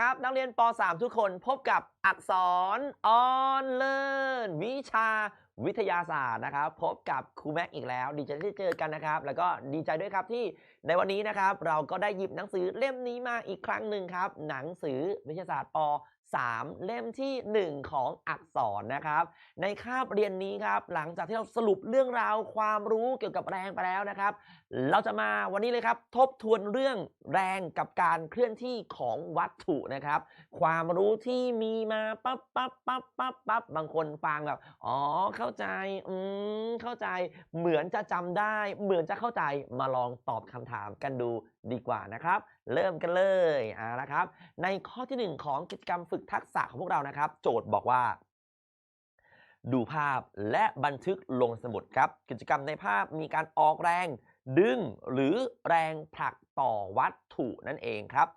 ครับ นักเรียนป .3 ทุกคนพบกับอักษรออนเลิร์นวิชาวิทยาศาสตร์นะครับ พบกับครูแม็กอีกแล้ว ดีใจที่เจอกันนะครับ แล้วก็ดีใจด้วยครับที่ในวันนี้นะครับเราก็ได้หยิบหนังสือเล่มนี้มาอีกครั้งหนึ่งครับ หนังสือวิทยาศาสตร์ป3 เล่มที่ 1 ของอักษรนะครับ ในคาบเรียนนี้ครับ หลังจากที่เราสรุปเรื่องราวความรู้เกี่ยวกับแรงไปแล้วนะครับ เราจะมาวันนี้เลยครับ ทบทวนเรื่องแรงกับการเคลื่อนที่ของวัตถุนะครับ ความรู้ที่มีมาปั๊บปั๊บปั๊บปั๊บปั๊บบางคนฟังแบบอ๋อเข้าใจ อืมเข้าใจเหมือนจะจำได้ เหมือนจะเข้าใจมาลองตอบคำถามกันดูดีกว่านะครับ เริ่มกันเลยอ่านะครับ ในข้อที่หนึ่งของกิจกรรมฝึกทักษะของพวกเรานะครับ โจทย์บอกว่า ดูภาพและบันทึกลงสมุดครับ กิจกรรมในภาพมีการออกแรง ดึงหรือแรงผลักต่อวัตถุนั่นเองครับ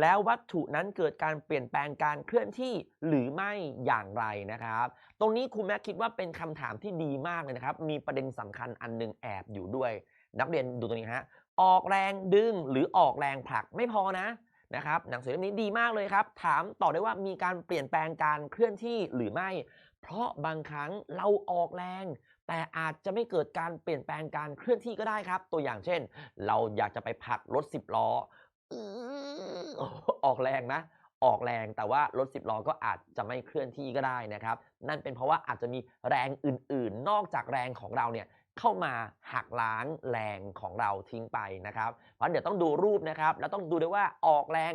แล้ววัตถุนั้นเกิดการเปลี่ยนแปลงการเคลื่อนที่หรือไม่อย่างไรนะครับ ตรงนี้ครูแม็กคิดว่าเป็นคำถามที่ดีมากเลยนะครับ มีประเด็นสำคัญอันหนึงแอบอยู่ด้วย นักเรียนดูตรงนี้ฮะ ออกแรงดึงหรือออกแรงผลักไม่พอนะนะครับหนังสือเล่มนี้ดีมากเลยครับ ถามต่อได้ว่ามีการเปลี่ยนแปลงการเคลื่อนที่หรือไม่ เพราะบางครั้งเราออกแรง แต่อาจจะไม่เกิดการเปลี่ยนแปลงการเคลื่อนที่ก็ได้ครับ ตัวอย่างเช่น เราอยากจะไปผลักรถสิบล้อออกแรงนะออกแรงแต่ว่ารถสิบล้อก็อาจจะไม่เคลื่อนที่ก็ได้นะครับ นั่นเป็นเพราะว่าอาจจะมีแรงอื่นๆ นอกจากแรงของเราเนี่ย เข้ามาหักล้างแรงของเราทิ้งไปนะครับ เพราะเดี๋ยวต้องดูรูปนะครับ แล้วต้องดูด้วยว่าออกแรง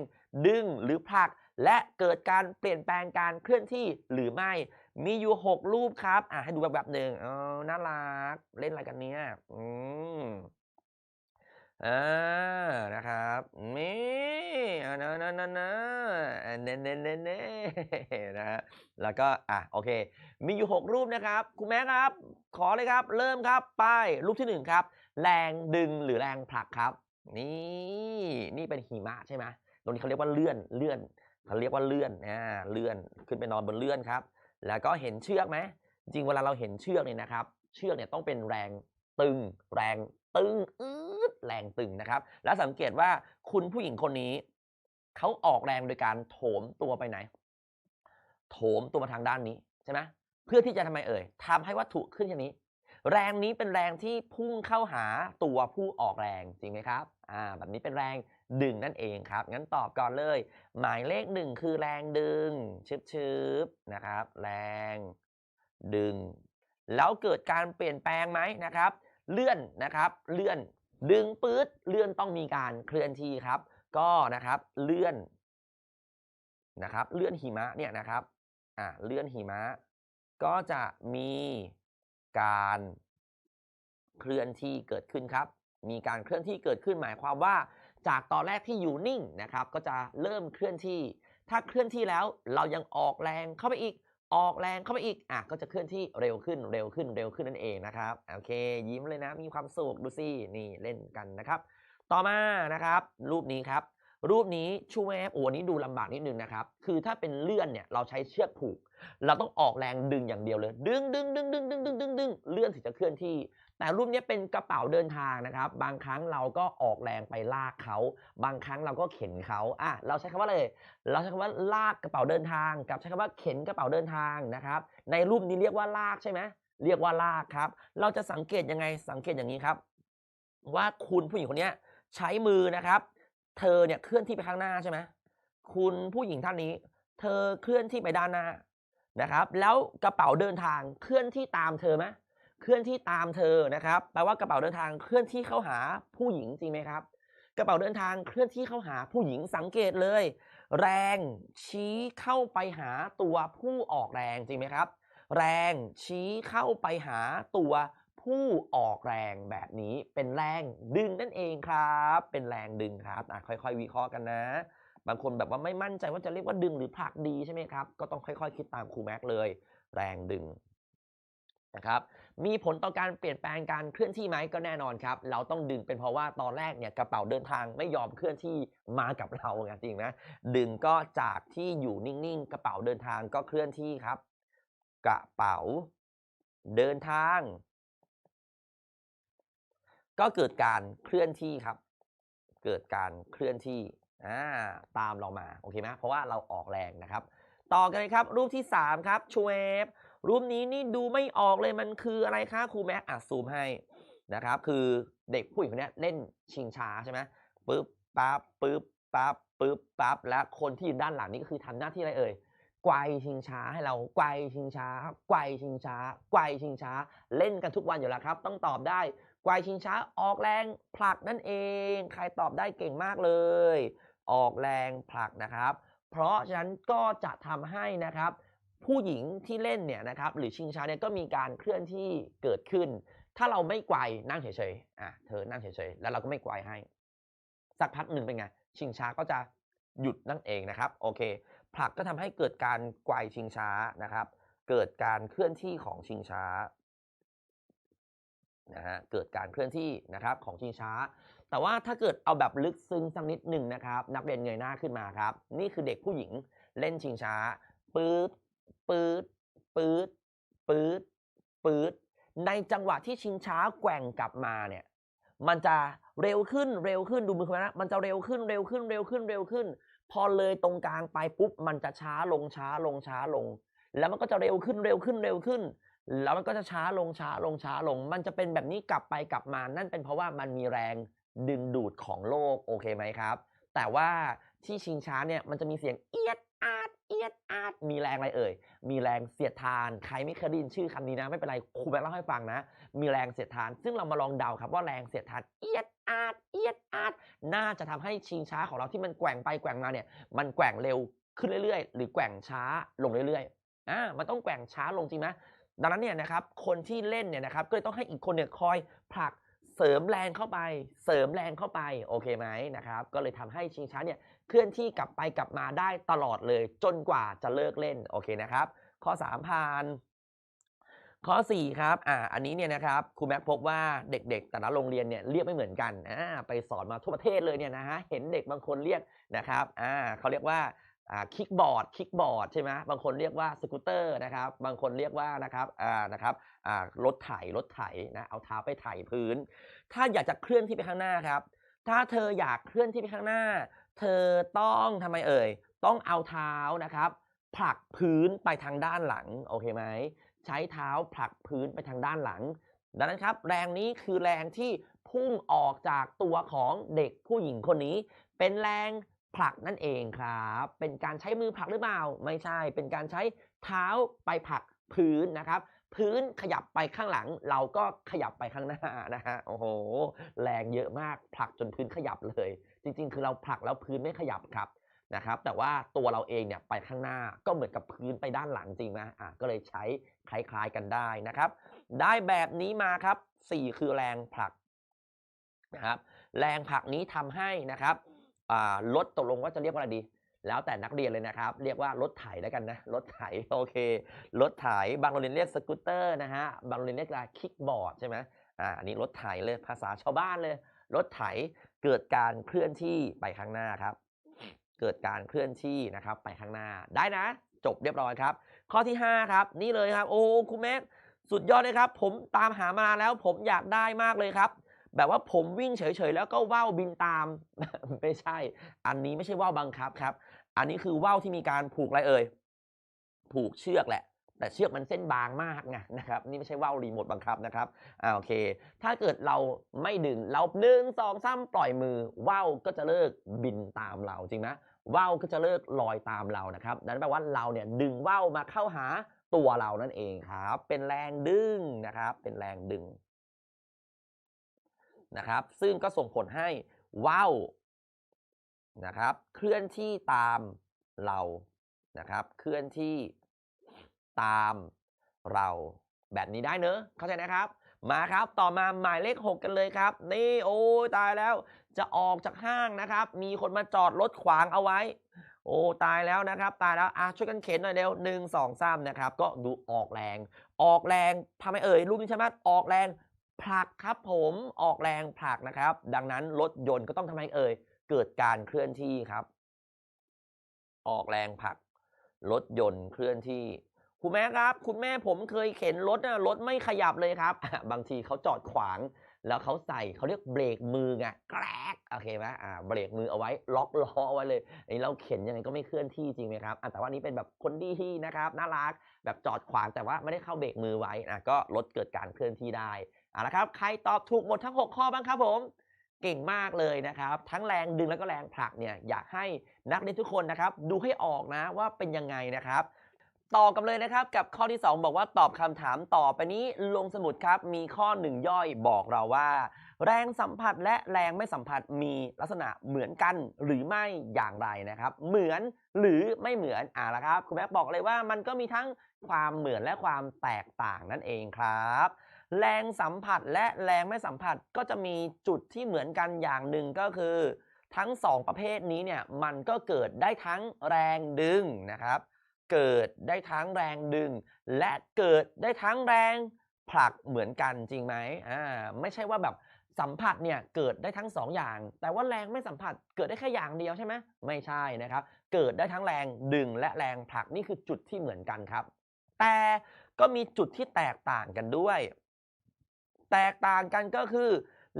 ดึงหรือผลัก และเกิดการเปลี่ยนแปลงการเคลื่อนที่หรือไม่ มีอยู่ 6 รูปครับ อะให้ดูแบบแบบหนึ่งเออน่ารัก เล่นอะไรกันเนี้ยอืม อ่านะครับนี่อ่านะนะนะนะอ่าเนเน่เนเน่นะฮะแล้วก็อะโอเค มีอยู่ 6 รูปนะครับ คุณแม่ครับ ขอเลยครับ เริ่มครับไปรูปที่หนึ่งครับ แรงดึงหรือแรงผลักครับ นี่นี่เป็นหิมะใช่ไหมตรงนี้เขาเรียกว่าเลื่อนเลื่อนเขาเรียกว่าเลื่อนอ่าเลื่อนขึ้นไปนอนบนเลื่อนครับ แล้วก็เห็นเชือกไหมจริงเวลาเราเห็นเชือกเนี่ยนะครับ เชือกเนี่ยต้องเป็นแรงตึงแรง ตึงอืดแรงตึงนะครับ แล้วสังเกตว่าคุณผู้หญิงคนนี้ เขาออกแรงโดยการโถมตัวไปไหน โถมตัวมาทางด้านนี้ใช่ไหมเพื่อที่จะทำไมเอ่ยทำให้วัตถุขึ้นอย่างนี้ แรงนี้เป็นแรงที่พุ่งเข้าหาตัวผู้ออกแรงจริงไหมครับอ่าแบบนี้เป็นแรงดึงนั่นเองครับ งั้นตอบก่อนเลย หมายเลขหนึ่งคือแรงดึงชึบชึบนะครับ แรงดึง แล้วเกิดการเปลี่ยนแปลงไหมนะครับ เลื่อนนะครับ เลื่อนดึงปื๊ดเลื่อนต้องมีการเคลื่อนที่ครับ ก็นะครับเลื่อนนะครับ เลื่อนหิมะเนี่ยนะครับอ่าเลื่อนหิมะก็จะมีการเคลื่อนที่เกิดขึ้นครับ มีการเคลื่อนที่เกิดขึ้นหมายความว่า จากตอนแรกที่อยู่นิ่งนะครับ ก็จะเริ่มเคลื่อนที่ ถ้าเคลื่อนที่แล้วเรายังออกแรงเข้าไปอีก ออกแรงเข้าไปอีก อะ ก็จะเคลื่อนที่เร็วขึ้น เร็วขึ้น เร็วขึ้นนั่นเองนะครับ โอเค ยิ้มเลยนะ มีความสุขดูสิ นี่เล่นกันนะครับ ต่อมานะครับ รูปนี้ครับ รูปนี้ชูแวบโอ้อันนี้ดูลำบากนิดนึงนะครับ คือถ้าเป็นเลื่อนเนี่ย เราใช้เชือกผูก เราต้องออกแรงดึงอย่างเดียวเลย ดึงดึงดึงดึงดึงดึงดึงดึงเลื่อนถึงจะเคลื่อนที่ แต่รูปนี้เป็นกระเป๋าเดินทางนะครับ บางครั้งเราก็ออกแรงไปลากเขา บางครั้งเราก็เข็นเขาอะเราใช้คำว่าอะไรเราใช้คำว่าลากกระเป๋าเดินทาง กับใช้คำว่าเข็นกระเป๋าเดินทางนะครับ ในรูปนี้เรียกว่าลากใช่ไหมเรียกว่าลากครับ เราจะสังเกตยังไงสังเกตอย่างนี้ครับ ว่าคุณผู้หญิงคนนี้ใช้มือนะครับ เธอเนี่ยเคลื่อนที่ไปข้างหน้าใช่ไหมคุณผู้หญิงท่านนี้ เธอเคลื่อนที่ไปด้านหน้านะครับ แล้วกระเป๋าเดินทางเคลื่อนที่ตามเธอไหม เคลื่อนที่ตามเธอนะครับแปลว่ากระเป๋าเดินทางเคลื่อนที่เข้าหาผู้หญิงจริงไหมครับ กระเป๋าเดินทางเคลื่อนที่เข้าหาผู้หญิงสังเกตเลย แรงชี้เข้าไปหาตัวผู้ออกแรงจริงไหมครับ แรงชี้เข้าไปหาตัวผู้ออกแรงแบบนี้เป็นแรงดึงนั่นเองครับ เป็นแรงดึงครับอะค่อยๆ วิเคราะห์กันนะ บางคนแบบว่าไม่มั่นใจว่าจะเรียกว่าดึงหรือผลักดีใช่ไหมครับ ก็ต้องค่อยๆ คิดตามครูแม็กเลย แรงดึงนะครับ มีผลต่อการเปลี่ยนแปลงการเคลื่อนที่ไหมก็แน่นอนครับ เราต้องดึงเป็นเพราะว่าตอนแรกเนี่ยกระเป๋าเดินทางไม่ยอมเคลื่อนที่มากับเราไงจริงนะดึงก็จากที่อยู่นิ่งๆ กระเป๋าเดินทางก็เคลื่อนที่ครับ กระเป๋าเดินทาง ก็เกิดการเคลื่อนที่ครับ เกิดการเคลื่อนที่อ่าตามเรามาโอเคไหมเพราะว่าเราออกแรงนะครับ ต่อกันเลยครับ รูปที่ 3 ครับชเวฟ รูปนี้นี่ดูไม่ออกเลยมันคืออะไรคะครูแม็กอะซูมให้นะครับ คือเด็กผู้หญิงคนนี้เล่นชิงช้าใช่ไหมปึ๊บปั๊บปึ๊บปั๊บปึ๊บปั๊บและคนที่อยู่ด้านหลังนี่ก็คือทำหน้าที่อะไรเอ่ยไกวชิงช้าให้เราไกวชิงช้าไกวชิงช้าไกวชิงช้า เล่นกันทุกวันอยู่แล้วครับ ต้องตอบได้ไกวชิงช้าออกแรงผลักนั่นเอง ใครตอบได้เก่งมากเลย ออกแรงผลักนะครับ เพราะฉะนั้นก็จะทำให้นะครับ ผู้หญิงที่เล่นเนี่ยนะครับหรือชิงช้าเนี่ยก็มีการเคลื่อนที่เกิดขึ้น ถ้าเราไม่ไกวนั่งเฉยๆอะเธอนั่งเฉยๆแล้วเราก็ไม่ไกวให้ สักพักหนึ่งเป็นไงชิงช้าก็จะหยุดนั่นเองนะครับโอเคผลักก็ทำให้เกิดการไกวชิงช้านะครับ เกิดการเคลื่อนที่ของชิงช้านะฮะเกิดการเคลื่อนที่นะครับของชิงช้า แต่ว่าถ้าเกิดเอาแบบลึกซึ้งสักนิดหนึ่งนะครับ นักเรียนเงยหน้าขึ้นมาครับ นี่คือเด็กผู้หญิงเล่นชิงช้าปื๊ด ปื๊ดปื๊ดปื๊ดปื๊ดในจังหวะที่ชิงช้าแกว่งกลับมาเนี่ย มันจะเร็วขึ้นเร็วขึ้นดูมือคุณนะมันจะเร็วขึ้นเร็วขึ้นเร็วขึ้นเร็วขึ้น พอเลยตรงกลางไปปุ๊บมันจะช้าลงช้าลงช้าลง แล้วมันก็จะเร็วขึ้นเร็วขึ้นเร็วขึ้น แล้วมันก็จะช้าลงช้าลงช้าลง มันจะเป็นแบบนี้กลับไปกลับมา นั่นเป็นเพราะว่ามันมีแรงดึงดูดของโลกโอเคไหมครับ แต่ว่าที่ชิงช้าเนี่ยมันจะมีเสียงเอียด อาดเอียดอาดมีแรงอะไรเอ่ย มีแรงเสียดทาน ใครไม่เคยได้ยินชื่อคำนี้นะ ไม่เป็นไรครูแบงค์เล่าให้ฟังนะ มีแรงเสียดทาน ซึ่งเรามาลองเดาครับว่าแรงเสียดทานเอียดอาดเอียดอาดน่าจะทำให้ชิงช้าของเราที่มันแกว่งไปแกว่งมาเนี่ย มันแกว่งเร็วขึ้นเรื่อยๆ หรือแกว่งช้าลงเรื่อยๆอ่ามันต้องแกว่งช้าลงจริงไหมดังนั้นเนี่ยนะครับคนที่เล่นเนี่ยนะครับก็เลยต้องให้อีกคนเนี่ยคอยผลัก เสริมแรงเข้าไป เสริมแรงเข้าไปโอเคไหมนะครับ ก็เลยทำให้ชิงช้าเนี่ยเคลื่อนที่กลับไปกลับมาได้ตลอดเลย จนกว่าจะเลิกเล่นโอเคนะครับ ข้อ3ผ่านข้อ 4 ครับ อ่า อันนี้เนี่ยนะครับ ครูแม็กพบว่าเด็กๆ แต่ละโรงเรียนเนี่ยเรียกไม่เหมือนกัน อ่า ไปสอนมาทั่วประเทศเลยเนี่ยนะฮะ เห็นเด็กบางคนเรียกนะครับ อ่า เขาเรียกว่า คิกบอร์ดคิกบอร์ดใช่ไหมบางคนเรียกว่าสกูตเตอร์นะครับบางคนเรียกว่านะครับอ่านะครับอ่ารถไถรถไถนะเอาเท้าไปไถพื้น ถ้าอยากจะเคลื่อนที่ไปข้างหน้าครับ ถ้าเธออยากเคลื่อนที่ไปข้างหน้า เธอต้องทำไมเอ่ยต้องเอาเท้านะครับผลักพื้นไปทางด้านหลังโอเคไหมใช้เท้าผลักพื้นไปทางด้านหลัง ดังนั้นครับ แรงนี้คือแรงที่พุ่งออกจากตัวของเด็กผู้หญิงคนนี้ เป็นแรง ผลักนั่นเองครับ เป็นการใช้มือผลักหรือเปล่า ไม่ใช่ เป็นการใช้เท้าไปผลักพื้นนะครับ พื้นขยับไปข้างหลัง เราก็ขยับไปข้างหน้านะฮะ โอ้โห แรงเยอะมาก ผลักจนพื้นขยับเลย จริง ๆ คือเราผลักแล้วพื้นไม่ขยับครับนะครับ แต่ว่าตัวเราเองเนี่ยไปข้างหน้าก็เหมือนกับพื้นไปด้านหลังจริงไหมอะก็เลยใช้คล้ายๆกันได้นะครับ ได้แบบนี้มาครับ 4 คือแรงผลักนะครับ แรงผลักนี้ทำให้นะครับ รถตกลงว่าจะเรียกว่าอะไรดี แล้วแต่นักเรียนเลยนะครับ เรียกว่ารถไถแล้วกันนะรถไถโอเครถไถบางโรงเรียนเรียกสกูตเตอร์นะฮะบางโรงเรียนเรียกว่าคิกบอร์ดใช่ไหมอ่าอันนี้รถไถเลยภาษาชาวบ้านเลย รถไถเกิดการเคลื่อนที่ไปข้างหน้าครับ เกิดการเคลื่อนที่นะครับไปข้างหน้าได้นะ จบเรียบร้อยครับ ข้อที่ 5 ครับ นี่เลยครับ โอ้ครูแม็กสุดยอดเลยครับ ผมตามหามานานแล้วผมอยากได้มากเลยครับ แบบว่าผมวิ่งเฉยๆแล้วก็ว่าวบินตาม ไม่ใช่ อันนี้ไม่ใช่ว่าวบังคับครับ อันนี้คือว่าวที่มีการผูกอะไรเอ่ย ผูกเชือกแหละ แต่เชือกมันเส้นบางมากไงนะครับ นี่ไม่ใช่ว่าวรีโมทบังคับนะครับอ่าโอเค ถ้าเกิดเราไม่ดึงเราหนึ่งสองสามปล่อยมือว่าวก็จะเลิกบินตามเราจริงไหมว่าวก็จะเลิกลอยตามเรานะครับนั่นแปลว่าเราเนี่ยดึงว่าวมาเข้าหาตัวเรานั่นเองครับ เป็นแรงดึงนะครับ เป็นแรงดึง นะครับ ซึ่งก็ส่งผลให้ว่าวนะครับ เคลื่อนที่ตามเรานะครับ เคลื่อนที่ตามเราแบบนี้ได้เนอะเข้าใจนะครับ มาครับต่อมาหมายเลข 6 กันเลยครับ นี่โอ้ยตายแล้ว จะออกจากห้างนะครับ มีคนมาจอดรถขวางเอาไว้ โอ้ตายแล้วนะครับ ตายแล้วอะช่วยกันเข็นหน่อยเร็วหนึ่งสองสามนะครับ ก็ดูออกแรง ออกแรงทำไมเอ่ยรูปนี้ใช่ไหมออกแรง ผลักครับผมออกแรงผลักนะครับ ดังนั้นรถยนต์ก็ต้องทำไมเอ่ยเกิดการเคลื่อนที่ครับ ออกแรงผลักรถยนต์เคลื่อนที่ คุณแม่ครับ คุณแม่ผมเคยเข็นรถนะรถไม่ขยับเลยครับ บางทีเขาจอดขวาง แล้วเขาใส่เขาเรียกเบรกมือไงแกรกโอเคไหมอ่าเบรกมือเอาไว้ ล็อกล้อเอาไว้เลยอันนี้เราเข็นยังไงก็ไม่เคลื่อนที่จริงไหมครับอะแต่ว่านี้เป็นแบบคนดีนะครับน่ารักแบบจอดขวางแต่ว่าไม่ได้เข้าเบรกมือไว้อะก็ลดเกิดการเคลื่อนที่ได้ เอาละครับใครตอบถูกหมดทั้ง 6 ข้อบ้างครับผมเก่งมากเลยนะครับ ทั้งแรงดึงแล้วก็แรงผลักเนี่ยอยากให้นักเรียนทุกคนนะครับ ดูให้ออกนะว่าเป็นยังไงนะครับ ต่อกันเลยนะครับกับข้อที่ 2 บอกว่าตอบคำถามต่อไปนี้ลงสมุดครับ มีข้อหนึ่งย่อยบอกเราว่า แรงสัมผัสและแรงไม่สัมผัสมีลักษณะเหมือนกันหรือไม่อย่างไรนะครับ เหมือนหรือไม่เหมือนอ่าละครับ คุณแม่บอกเลยว่ามันก็มีทั้งความเหมือนและความแตกต่างนั่นเองครับ แรงสัมผัสและแรงไม่สัมผัสก็จะมีจุดที่เหมือนกันอย่างหนึ่งก็คือ ทั้งสองประเภทนี้เนี่ยมันก็เกิดได้ทั้งแรงดึงนะครับ เกิดได้ทั้งแรงดึง และเกิดได้ทั้งแรงผลักเหมือนกันจริงไหมอ่าไม่ใช่ว่าแบบสัมผัสเนี่ยเกิดได้ทั้งสองอย่าง แต่ว่าแรงไม่สัมผัสเกิดได้แค่อย่างเดียวใช่ไหมไม่ใช่นะครับ เกิดได้ทั้งแรงดึงและแรงผลักนี่คือจุดที่เหมือนกันครับ แต่ก็มีจุดที่แตกต่างกันด้วย แตกต่างกันก็คือ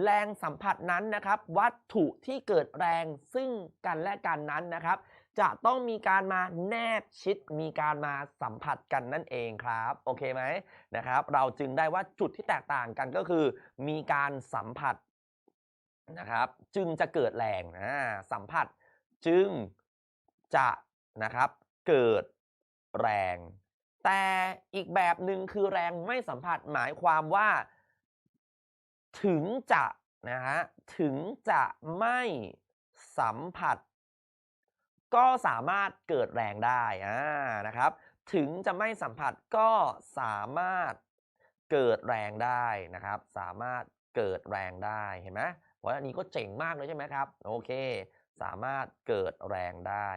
แรงสัมผัสนั้นนะครับ วัตถุที่เกิดแรงซึ่งกันและกันนั้นนะครับ จะต้องมีการมาแนบชิดมีการมาสัมผัสกันนั่นเองครับโอเคไหมนะครับ เราจึงได้ว่าจุดที่แตกต่างกันก็คือ มีการสัมผัสนะครับจึงจะเกิดแรงอ่าสัมผัสจึงจะนะครับเกิดแรง แต่อีกแบบหนึ่งคือแรงไม่สัมผัสหมายความว่า ถึงจะนะฮะถึงจะไม่สัมผัส ก็สามารถเกิดแรงได้อ่านะครับ ถึงจะไม่สัมผัสก็สามารถเกิดแรงได้นะครับ สามารถเกิดแรงได้เห็นไหมเพราะอันนี้ก็เจ๋งมากเลยใช่ไหมครับโอเค สามารถเกิดแรงได้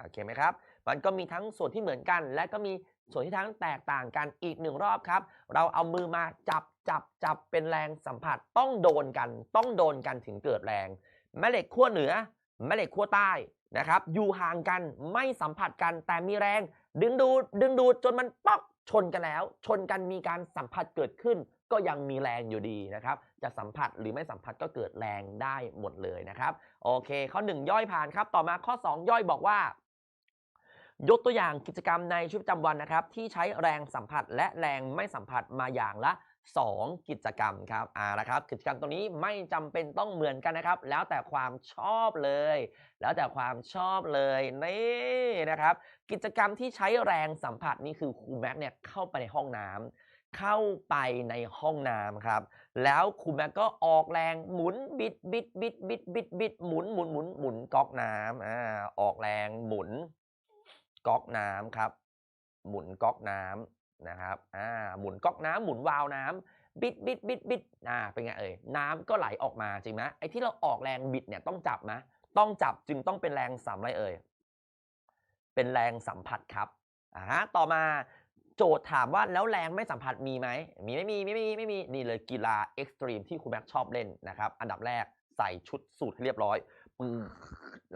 โอเคไหมครับ มันก็มีทั้งส่วนที่เหมือนกัน และก็มี ส่วนที่ทั้งแตกต่างกันอีกหนึ่งรอบครับ เราเอามือมาจับจับจับเป็นแรงสัมผัสต้องโดนกัน ต้องโดนกันถึงเกิดแรง แม่เหล็กขั้วเหนือ แม่เหล็กขั้วใต้นะครับ อยู่ห่างกันไม่สัมผัสกันแต่มีแรง ดึงดูดดึงดูดจนมันป๊อกชนกันแล้ว ชนกันมีการสัมผัสเกิดขึ้น ก็ยังมีแรงอยู่ดีนะครับ จะสัมผัสหรือไม่สัมผัสก็เกิดแรงได้หมดเลยนะครับ โอเค ข้อ 1 ย่อยผ่านครับ ต่อมาข้อ 2 ย่อยบอกว่า ยกตัวอย่างกิจกรรมในชีวิตประจำวันนะครับ ที่ใช้แรงสัมผัสและแรงไม่สัมผัสมาอย่างละ 2 กิจกรรมครับอ่านะครับกิจกรรมตรงนี้ไม่จำเป็นต้องเหมือนกันนะครับ แล้วแต่ความชอบเลย แล้วแต่ความชอบเลยนี่นะครับ กิจกรรมที่ใช้แรงสัมผัสนี่คือครูแม็กเนี่ยเข้าไปในห้องน้ำเข้าไปในห้องน้ำครับ แล้วครูแม็กก็ออกแรงหมุนบิดบิดบิดบิดบิดบิดหมุนหมุนหมุนหมุนก๊อกน้ำอ่าออกแรงหมุน ก๊อกน้ำครับ หมุนก๊อกน้ำนะครับอ่าหมุนก๊อกน้ำหมุนวาล์วน้ำบิดบิดบิดบิดอ่าเป็นไงเอ่ยน้ำก็ไหลออกมาจริงไหมไอ้ที่เราออกแรงบิดเนี่ยต้องจับไหมต้องจับจึงต้องเป็นแรงสัมอะไรเอ่ยเป็นแรงสัมผัสครับอ่าต่อมาโจทย์ถามว่าแล้วแรงไม่สัมผัสมีไหมมีไม่มีไม่มีไม่มีนี่เลยกีฬาเอ็กซ์ตรีมที่ครูแม็กชอบเล่นนะครับ อันดับแรกใส่ชุดสูทให้เรียบร้อยปึ้ง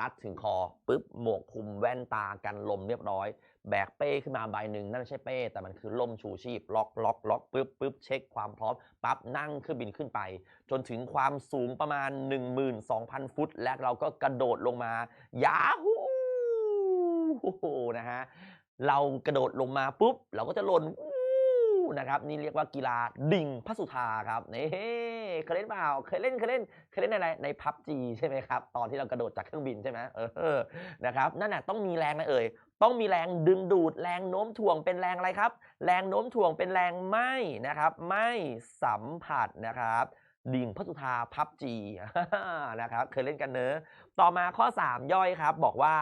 รัดถึงคอปุ๊บหมวกคลุมแว่นตากันลมเรียบร้อย แบกเป้ขึ้นมาใบหนึ่งนั่นไม่ใช่เป้ แต่มันคือล่มชูชีพ ล็อกล็อกล็อกปุ๊บปุ๊บเช็คความพร้อมปั๊บนั่งเครื่องบินขึ้นไป จนถึงความสูงประมาณ 12,000 ฟุต และเราก็กระโดดลงมายาฮูนะฮะเรากระโดดลงมาปุ๊บ เราก็จะหล่นว นะครับนี่เรียกว่ากีฬาดิ่งพระสุธาครับนี่เคยเล่นเปล่าเคยเล่นเคยเล่นเคยเล่นในอะไรในพับจีใช่ไหมครับตอนที่เรากระโดดจากเครื่องบินใช่ไหมเออนะครับนั่นแหะต้องมีแรงนะเอ่ยต้องมีแรงดึงดูดแรงโน้มถ่วงเป็นแรงอะไรครับ แรงโน้มถ่วงเป็นแรงไม่นะครับไม่สัมผัสนะครับดิ่งพระสุธาพับจีนะครับเคยเล่นกันเนอะต่อมาข้อ 3 ย่อยครับ บอกว่า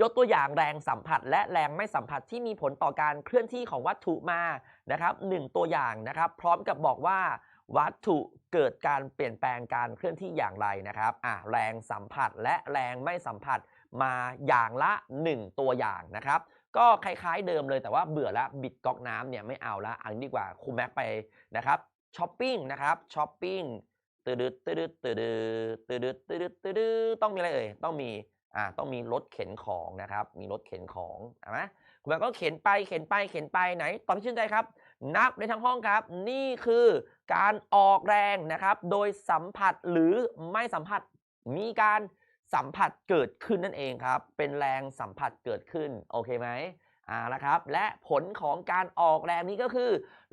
ยกตัวอย่างแรงสัมผัส และแรงไม่สัมผัสที่มีผลต่อการเคลื่อนที่ของวัตถุมานะครับหนึ่งตัวอย่างนะครับ พร้อมกับบอกว่า วัตถุเกิดการเปลี่ยนแปลงการเคลื่อนที่อย่างไรนะครับอะแรงสัมผัสและแรงไม่สัมผัสมาอย่างละ 1 ตัวอย่างนะครับก็คล้ายๆเดิมเลยแต่ว่าเบื่อละบิดก๊อกน้ำเนี่ยไม่เอาละอันดีกว่าครูแม็กไปนะครับช้อปปิ้งนะครับช้อปปิ้งตืดตืดตืดตืดตืดตืดต้องมีอะไรเอ่ยต้องมี อ่าต้องมีรถเข็นของนะครับ มีรถเข็นของใช่ไหมคุณแม็กก็เข็นไปเข็นไปเข็นไปไหนตอบที่ชื่นใจครับ นับในทั้งห้องครับ นี่คือการออกแรงนะครับ โดยสัมผัสหรือไม่สัมผัสมีการสัมผัสเกิดขึ้นนั่นเองครับ เป็นแรงสัมผัสเกิดขึ้นโอเคไหมอ่าละครับ และผลของการออกแรงนี้ก็คือ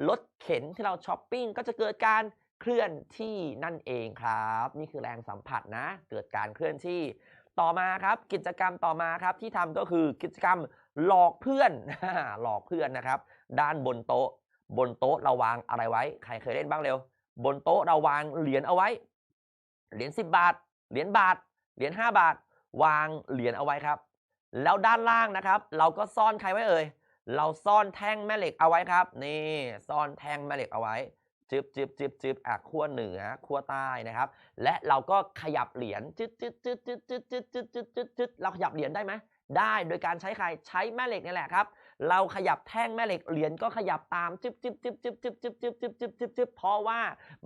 รถเข็นที่เราช้อปปิ้งก็จะเกิดการเคลื่อนที่นั่นเองครับ นี่คือแรงสัมผัสนะ เกิดการเคลื่อนที่ ต่อมาครับกิจกรรมต่อมาครับที่ทำก็คือกิจกรรมหลอกเพื่อนหลอกเพื่อนนะครับ ด้านบนโต๊ะ บนโต๊ะเราวางอะไรไว้ ใครเคยเล่นบ้างเร็ว บนโต๊ะเราวางเหรียญเอาไว้ เหรียญ10 บาท เหรียญบาท เหรียญ5บาท วางเหรียญเอาไว้ครับ แล้วด้านล่างนะครับ เราก็ซ่อนใครไว้เอ่ยเราซ่อนแท่งแม่เหล็กเอาไว้ครับ นี่ซ่อนแท่งแม่เหล็กเอาไว้ จึบจึบจึบจึบอะขั้วเหนือขั้วใต้นะครับ และเราก็ขยับเหรียญจึ๊ดจึ๊ดจึ๊ดจึ๊ดจึ๊ดจึ๊ดจึ๊ดจึ๊ดจึ๊ดจึ๊ดเราขยับเหรียญได้ไหมได้โดยการใช้ใครใช้แม่เหล็กนี่แหละครับ เราขยับแท่งแม่เหล็กเหรียญก็ขยับตามจึบจึบจึบจึบจึบจึบจึบจึบจึบจึบจึบเพราะว่า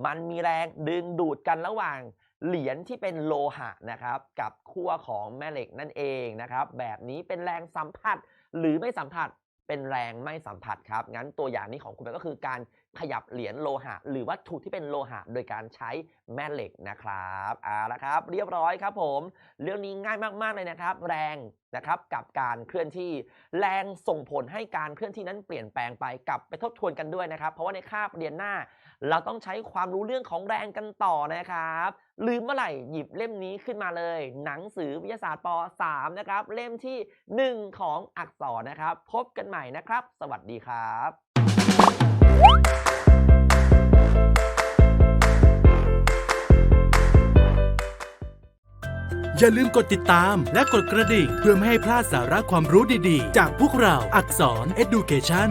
มันมีแรงดึงดูดกันระหว่างเหรียญที่เป็นโลหะนะครับกับขั้วของแม่เหล็กนั่นเองนะครับ แบบนี้เป็นแรงสัมผัสหรือไม่สัมผัส เป็นแรงไม่สัมผัสครับ งั้นตัวอย่างนี้ของคุณแม่ก็คือการขยับเหรียญโลหะ หรือวัตถุที่เป็นโลหะ โดยการใช้แม่เหล็กนะครับเอาละครับ เรียบร้อยครับผม เรื่องนี้ง่ายมากๆเลยนะครับ แรงนะครับกับการเคลื่อนที่ แรงส่งผลให้การเคลื่อนที่นั้นเปลี่ยนแปลงไปกลับไปทบทวนกันด้วยนะครับ เพราะว่าในคาบเรียนหน้า เราต้องใช้ความรู้เรื่องของแรงกันต่อนะครับ ลืมเมื่อไหร่หยิบเล่มนี้ขึ้นมาเลย หนังสือวิทยาศาสตร์ป .3 นะครับ เล่มที่ 1 ของอักษรนะครับ พบกันใหม่นะครับ สวัสดีครับอย่าลืมกดติดตามและกดกระดิ่งเพื่อไม่ให้พลาดสาระความรู้ดีๆ จากพวกเราอักษร Education